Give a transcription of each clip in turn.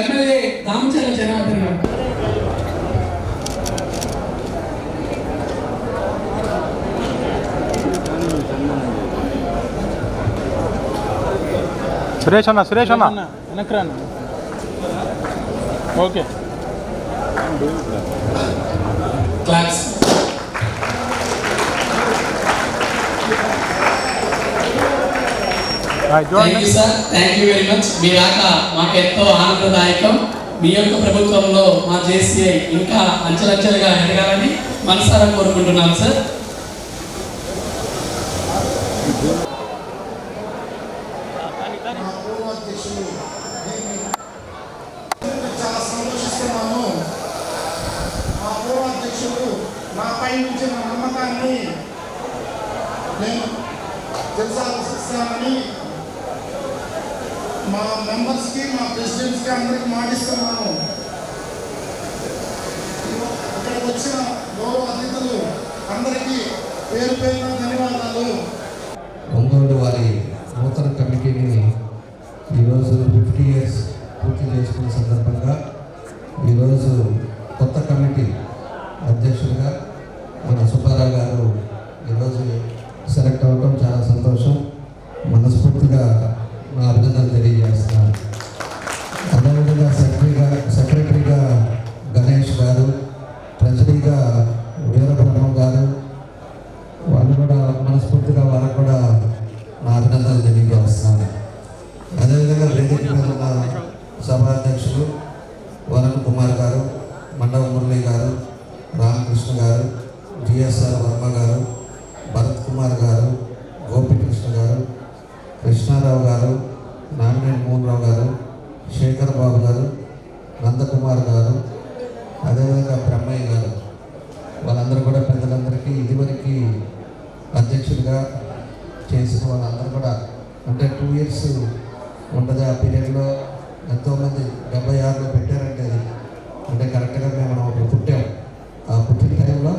MLA Ramachandra Janardhan గారు సురేష్ అన్న సురేష్ అన్న వెనక్కి రాను okay claps thank you sir thank you very much మీ రాక మాకు ఎంతో ఆనందదాయకం. మీ యొక్క ప్రభుత్వంలో మా జేసీఐ ఇంకా అంచెలంచెలుగా ఎదగాలని మనసారా కోరుకుంటున్నాం సార్ నాపై నుంచి నా నమ్మకాన్ని నేను తెలుసాల్సిస్తానని మా మెంబర్స్కి మా ప్రెసిడెంట్స్కి అందరికి మాటిస్తున్నాను. ఇక్కడికి వచ్చిన గౌరవ అతిథులు అందరికీ పేరు పేరున ధన్యవాదాలు. ఒంగోలు వారి నూతన కమిటీని ఈరోజు ఫిఫ్టీ ఇయర్స్ పూర్తి చేసుకున్న సందర్భంగా ఈరోజు కొత్త కమిటీ అధ్యక్షుడిగా మన సుబ్బారావు గారు ఈరోజు సెలెక్ట్ అవ్వడం చాలా సంతోషం మనస్ఫూర్తిగా నా అభినందనలు తెలియజేస్తున్నాను అదేవిధంగా సెక్రటరీగా సెక్రటరీగా గణేష్ గారు ట్రెజరీగా వీరబ్రహ్మం గారు వాళ్ళు కూడా మనస్ఫూర్తిగా వాళ్ళకు కూడా నా అభినందనలు తెలియజేస్తున్నాను అదేవిధంగా వేదిక మీద ఉన్న సభాధ్యక్షులు వరుణ్ కుమార్ గారు మండవ మురళి గారు రామకృష్ణ గారు వైఎస్ఆర్ వర్మ గారు భరత్ కుమార్ గారు గోపికృష్ణ గారు కృష్ణారావు గారు నామినేని మోహన్ రావు గారు శేఖర్ బాబు గారు నందకుమార్ గారు అదేవిధంగా బ్రహ్మయ్య గారు. వాళ్ళందరూ కూడా పెద్దలందరికీ ఇదివరకు అధ్యక్షుడిగా చేసిన వాళ్ళందరూ కూడా అంటే టూ ఇయర్స్ ఉంటుంది ఆ పీరియడ్లో ఎంతోమంది డెబ్బై ఆరులో పెట్టారు అది అంటే కరెక్ట్గా మేము మనం అప్పుడు పుట్టాం ఆ పుట్టిన టైంలో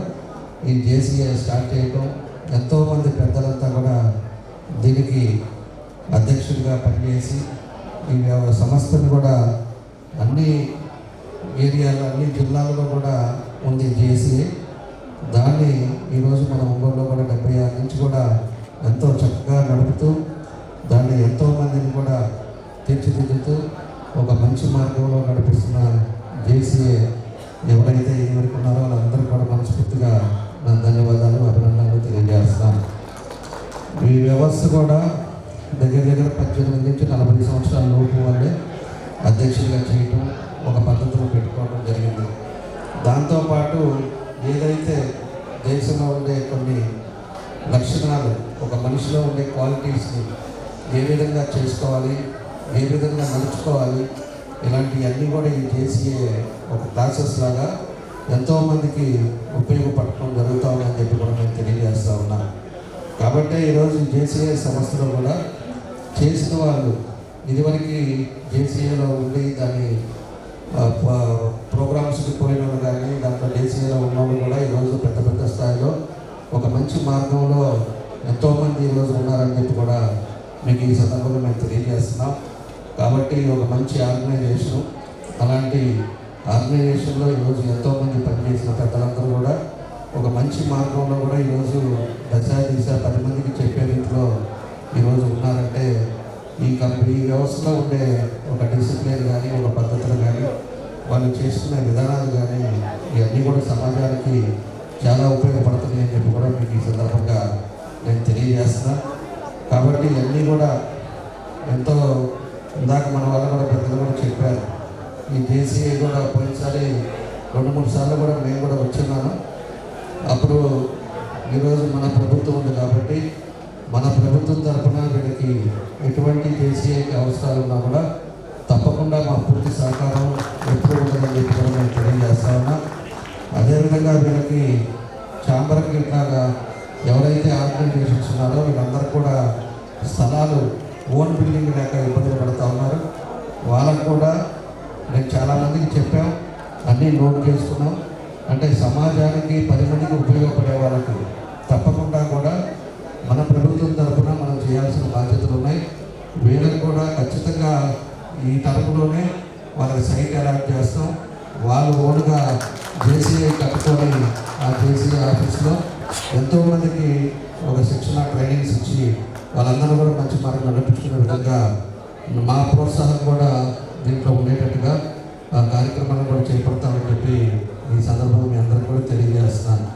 ఈ జేసీఏ స్టార్ట్ చేయడం ఎంతోమంది పెద్దలంతా కూడా దీనికి అధ్యక్షుడిగా పనిచేసి ఈ సంస్థను కూడా అన్ని ఏరియాలో అన్ని జిల్లాల్లో కూడా ఉంది జేసీఏ. దాన్ని ఈరోజు మన ఒంగోలులో కూడా డెబ్బై ఆరు నుంచి కూడా ఎంతో చక్కగా నడుపుతూ దాన్ని ఎంతో మందిని కూడా తీర్చిదిద్దుతూ ఒక మంచి మార్గంలో నడిపిస్తున్న జేసీఏ ఎవరైతే ఇదివరకు ఉన్నారో వాళ్ళందరూ కూడా మనస్ఫూర్తిగా నా ధన్యవాదాలు అభినందనలు తెలియజేస్తాను ఈ వ్యవస్థ కూడా దగ్గర దగ్గర పద్దెనిమిది నుంచి నలభై సంవత్సరాల లోపు వాళ్ళే అధ్యక్షులుగా చేయటం ఒక పద్ధతిలో పెట్టుకోవడం జరిగింది. దాంతోపాటు ఏదైతే దేశంలో ఉండే కొన్ని లక్షణాలు ఒక మనిషిలో ఉండే క్వాలిటీస్ని ఏ విధంగా చేసుకోవాలి ఏ విధంగా నడుచుకోవాలి ఇలాంటివన్నీ కూడా ఈ జేసీఏ ఒక క్లాసెస్ లాగా ఎంతోమందికి ఉపయోగపడటం జరుగుతుందని చెప్పి కూడా నేను తెలియజేస్తూ ఉన్నాను. కాబట్టి ఈరోజు జేసీఏ సంస్థలో కూడా చేసిన వాళ్ళు ఇదివరకు జేసీఏలో ఉండి దాన్ని ప్రోగ్రామ్స్కి పోయిన వాళ్ళు కానీ దాంట్లో జేసీఏలో ఉన్న వాళ్ళు కూడా ఈరోజు పెద్ద పెద్ద స్థాయిలో ఒక మంచి మార్గంలో ఎంతోమంది ఈరోజు ఉన్నారని చెప్పి కూడా మీకు ఈ సందర్భంగా మేము తెలియజేస్తున్నాం. కాబట్టి ఒక మంచి ఆర్గనైజేషన్. అలాంటి ఆర్గనైజేషన్లో ఈరోజు ఎంతోమంది పనిచేసిన పెద్దలందరూ కూడా ఒక మంచి మార్గంలో కూడా ఈరోజు దశ దిశ పది మందికి చెప్పే రీతిలో ఈరోజు ఉన్నారంటే ఈ కంపెనీ ఈ వ్యవస్థలో ఉండే ఒక డిసిప్లిన్ కానీ ఒక పద్ధతులు కానీ వాళ్ళు చేస్తున్న విధానాలు కానీ ఇవన్నీ కూడా సమాజానికి చాలా ఉపయోగపడుతున్నాయి అని చెప్పి కూడా మీకు ఈ సందర్భంగా నేను తెలియజేస్తున్నా. కాబట్టి ఇవన్నీ కూడా ఎంతో ఇందాక మన వాళ్ళు కూడా పెద్దలు కూడా చెప్పారు. ఈ జేసీఐ కూడా పోయినసారి రెండు మూడు సార్లు కూడా మేము కూడా వచ్చున్నాను అప్పుడు ఈరోజు మన ప్రభుత్వం ఉంది కాబట్టి మన ప్రభుత్వం తరఫున వీళ్ళకి ఎటువంటి దేశీయ అవసరాలు ఉన్నా కూడా తప్పకుండా మా పూర్తి సహకారం ఎప్పుడు ఉంటుందని చెప్పి కూడా తెలియజేస్తా ఉన్నా. అదేవిధంగా వీళ్ళకి ఛాంబర్కి ఇట్లాగా ఎవరైతే ఆర్గనైజేషన్స్ ఉన్నారో వీళ్ళందరూ కూడా స్థలాలు ఓన్ బిల్డింగ్ లేక ఇబ్బందులు పడుతూ ఉన్నారు. వాళ్ళకు కూడా నేను చాలామందికి చెప్పాం అన్నీ నోట్ చేసుకున్నాం. అంటే సమాజానికి పది మందికి ఉపయోగపడే వాళ్ళకు తప్పకుండా కూడా మన ప్రభుత్వం తరఫున మనం చేయాల్సిన బాధ్యతలు ఉన్నాయి. వీళ్ళకి కూడా ఖచ్చితంగా ఈ తరపులోనే వాళ్ళకి సైట్ అలాట్ చేస్తాం. వాళ్ళు ఓన్గా జేసీఐ కట్టుకొని ఆ జేసీఐ ఆఫీస్లో ఎంతోమందికి ఒక శిక్షణ ట్రైనింగ్స్ ఇచ్చి వాళ్ళందరూ కూడా మంచి మార్గం నడిపించుకునే విధంగా మా ప్రోత్సాహం కూడా దీంట్లో ఉండేటట్టుగా ఆ కార్యక్రమాన్ని కూడా చేపడతామని చెప్పి ఈ సందర్భంలో మీ అందరికీ కూడా తెలియజేస్తున్నాను.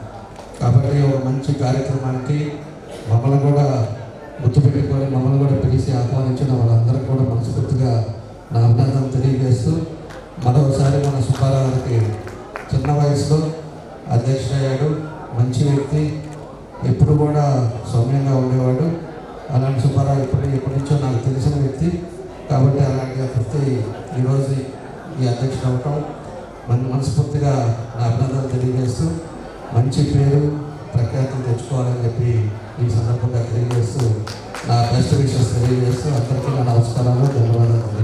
కాబట్టి ఒక మంచి కార్యక్రమానికి మమ్మల్ని కూడా గుర్తుపెట్టుకొని మమ్మల్ని కూడా పిలిచి ఆహ్వానించిన వాళ్ళందరికీ కూడా మనస్ఫూర్తిగా నా అభినందన తెలియజేస్తూ మరోసారి మన సుబ్బారావుకి చిన్న వయసులో అధ్యక్షుడయ్యాడు మంచి వ్యక్తి ఎప్పుడు కూడా సౌమ్యంగా ఉండేవాడు. అలాంటి సుబ్బారావు ఇప్పుడు ఎప్పటి నుంచో నాకు తెలిసిన వ్యక్తి. కాబట్టి అలాంటి వ్యక్తి ఈరోజు ఈ అధ్యక్షుడు అవటం మన మనస్ఫూర్తిగా నా అభినందనలు తెలియజేస్తూ మంచి పేరు ప్రఖ్యాతి తెచ్చుకోవాలని చెప్పి ఈ సందర్భంగా తెలియజేస్తూ నా బెస్ట్ విషయస్ తెలియజేస్తూ అందరికీ నా నమస్కారాలు ధన్యవాదాలు.